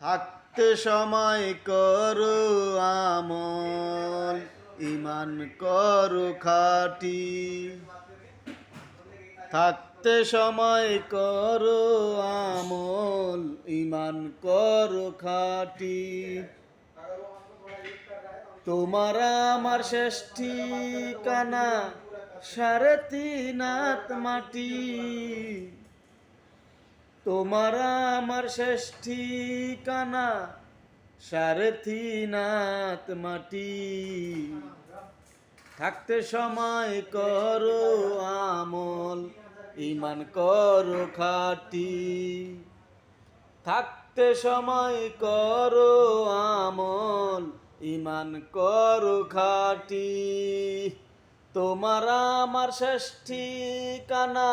থাকতে সময় করো আমল ইমান করো খাটি। থাকতে সময় করো আমল ইমান করো খাটি। তোমার আমার শেষ্ঠী কানা সাড়ে তিনাত মাটি। তোমার আমার শেষ্ঠী কানা সাড়ে তিন হাত মাটি। থাকতে সময় করো আমল ইমান করো খাটি। থাকতে সময় করো আমল ইমান করো খাটি। তোমার আমার ষষ্ঠী কানা